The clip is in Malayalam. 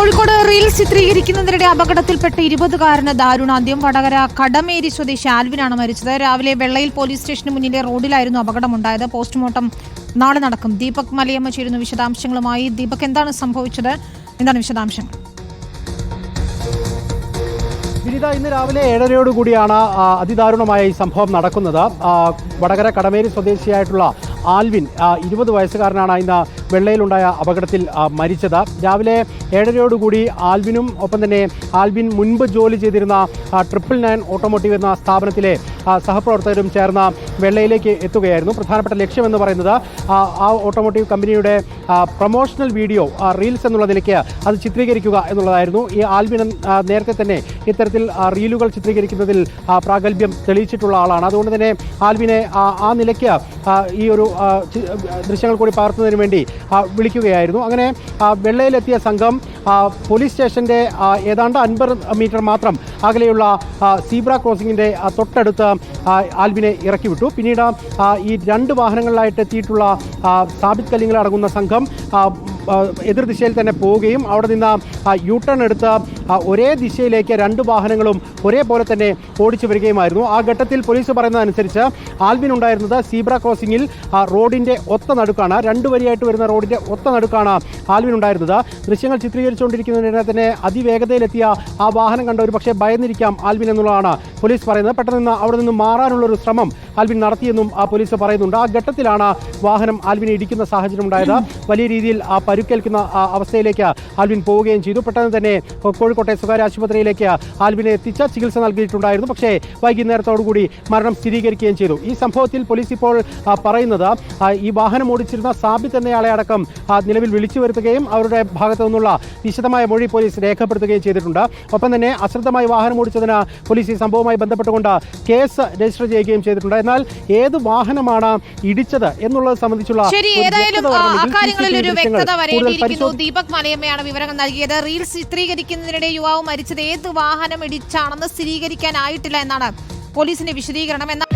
കോഴിക്കോട് റീൽ ചിത്രീകരിക്കുന്നതിനിടെ അപകടത്തിൽപ്പെട്ട ഇരുപതുകാരന് ദാരുണാന്ത്യം. വടകര കടമേരി സ്വദേശി ആൽവിനാണ് മരിച്ചത്. രാവിലെ വെള്ളയിൽ പോലീസ് സ്റ്റേഷന് മുന്നിലെ റോഡിലായിരുന്നു അപകടമുണ്ടായത്. പോസ്റ്റ്മോർട്ടം നാളെ നടക്കും. ദീപക് മലയമ്മ ചേരുന്നു വിശദാംശങ്ങളുമായി. ദീപക് എന്താണ് സംഭവിച്ചത്? എന്താണ് വിശദാംശങ്ങൾ? വിനിത ഇന്ന് രാവിലെ ഏഴരയോട് കൂടിയാണ് ആ, അതിദാരുണമായ ഈ സംഭവം നടക്കുന്നത്. വടകര കടമേരി സ്വദേശിയായിട്ടുള്ള ആൽവിൻ ഇരുപത് വയസ്സുകാരനാണ് ഇന്ന് വെള്ളയിലുണ്ടായ അപകടത്തിൽ മരിച്ചത്. രാവിലെ ഏഴരയോടുകൂടി ആൽവിനും ഒപ്പം തന്നെ ആൽവിൻ മുൻപ് ജോലി ചെയ്തിരുന്ന ട്രിപ്പിൾ നയൻ ഓട്ടോമോട്ടീവ് എന്ന സ്ഥാപനത്തിലെ സഹപ്രവർത്തകരും ചേർന്ന വെള്ളയിലേക്ക് എത്തുകയായിരുന്നു. പ്രധാനപ്പെട്ട ലക്ഷ്യമെന്ന് പറയുന്നത് ആ, ഓട്ടോമോട്ടീവ് കമ്പനിയുടെ പ്രൊമോഷണൽ വീഡിയോ റീൽസ് എന്നുള്ള നിലയ്ക്ക് അത് ചിത്രീകരിക്കുക എന്നുള്ളതായിരുന്നു. ഈ ആൽബിൻ നേരത്തെ തന്നെ ഇത്തരത്തിൽ റീലുകൾ ചിത്രീകരിക്കുന്നതിൽ പ്രാഗൽഭ്യം തെളിയിച്ചിട്ടുള്ള ആളാണ്. അതുകൊണ്ട് തന്നെ ആൽബിനെ ആ, നിലയ്ക്ക് ഈ ഒരു ദൃശ്യങ്ങൾ കൂടി പകർത്തുന്നതിന് വേണ്ടി വിളിക്കുകയായിരുന്നു. അങ്ങനെ വെള്ളയിലെത്തിയ സംഘം പോലീസ് സ്റ്റേഷന്റെ ഏതാണ്ട് അൻപത് മീറ്റർ മാത്രം അകലെയുള്ള സീബ്ര ക്രോസിങ്ങിന്റെ തൊട്ടടുത്ത് ആൽബിനെ ഇറക്കി വിട്ടു പിന്നീട് ഈ രണ്ട് വാഹനങ്ങളിലായിട്ട് എത്തിയിട്ടുള്ള സാബിത് കല്ലിങ്ങൾ അടങ്ങുന്ന സംഘം ആ, ആ, എതിർ ദിശയിൽ തന്നെ പോവുകയും അവിടെ നിന്ന് യു ടേൺ എടുത്ത് ഒരേ ദിശയിലേക്ക് രണ്ട് വാഹനങ്ങളും ഒരേപോലെ തന്നെ ഓടിച്ചു വരികയുമായിരുന്നു. ആ ഘട്ടത്തിൽ പോലീസ് പറയുന്നതനുസരിച്ച് ആൽബിൻ ഉണ്ടായിരുന്നത് സീബ്ര ക്രോസിംഗിൽ റോഡിന്റെ ഒത്ത നടുക്കാണ് രണ്ട് വരിയായിട്ട് വരുന്ന റോഡിന്റെ ഒത്ത നടുക്കാണ് ആൽവിൻ ഉണ്ടായിരുന്നത്. ദൃശ്യങ്ങൾ ചിത്രീകരിച്ചുകൊണ്ടിരിക്കുന്നതിനെ തന്നെ അതിവേഗതയിലെത്തിയ ആ വാഹനം കണ്ട ഒരു പക്ഷേ ഭയന്നിരിക്കാം ആൽബിൻ എന്നുള്ളതാണ് പോലീസ് പറയുന്നത്. പെട്ടെന്ന് അവിടെ നിന്ന് മാറാനുള്ള ഒരു ശ്രമം ആൽബിൻ നടത്തിയെന്നും ആ പോലീസ് പറയുന്നുണ്ട്. ആ ഘട്ടത്തിലാണ് വാഹനം ആൽവിനെ ഇടിക്കുന്ന സാഹചര്യം ഉണ്ടായത്. വലിയ രീതിയിൽ ആ പരുക്കേൽക്കുന്ന അവസ്ഥയിലേക്ക് ആൽവിൻ പോവുകയും ചെയ്തു. പെട്ടെന്ന് തന്നെ കോഴിക്കോട്ടെ സ്വകാര്യ ആശുപത്രിയിലേക്ക് ആൽബിനെ എത്തിച്ച ചികിത്സ നൽകിയിട്ടുണ്ടായിരുന്നു. പക്ഷേ വൈകുന്നേരത്തോടുകൂടി മരണം സ്ഥിരീകരിക്കുകയും ചെയ്തു. ഈ സംഭവത്തിൽ പോലീസ് ഇപ്പോൾ പറയുന്നത് ഈ വാഹനം ഓടിച്ചിരുന്ന സാബിത്ത് എന്നയാളെ അടക്കം നിലവിൽ വിളിച്ചു വരുത്തുകയും അവരുടെ ഭാഗത്തു നിന്നുള്ള വിശദമായ മൊഴി പോലീസ് രേഖപ്പെടുത്തുകയും ചെയ്തിട്ടുണ്ട്. ഒപ്പം തന്നെ അശ്രദ്ധമായി വാഹനം ഓടിച്ചതിന് പോലീസ് ഈ സംഭവവുമായി ബന്ധപ്പെട്ടുകൊണ്ട് കേസ് രജിസ്റ്റർ ചെയ്യുകയും ചെയ്തിട്ടുണ്ട്. എന്നാൽ ഏത് വാഹനമാണ് ഇടിച്ചത് എന്നുള്ളത് സംബന്ധിച്ചുള്ള ശരി ഒരു ഏതായാലും വ്യക്തത ആ, അക്കാര്യങ്ങളിൽ ഒരു വ്യക്തത കൂടുതൽ വരേണ്ടിയിരിക്കുന്നു. ദീപക് മലയമ്മയാണ് വിവരങ്ങൾ നൽകിയത്. റീൽസ് ചിത്രീകരിക്കുന്നതിനിടെ യുവാവ് മരിച്ചത് ഏത് വാഹനം ഇടിച്ചാണെന്ന് സ്ഥിരീകരിക്കാനായിട്ടില്ല എന്നാണ് പോലീസിന്റെ വിശദീകരണം.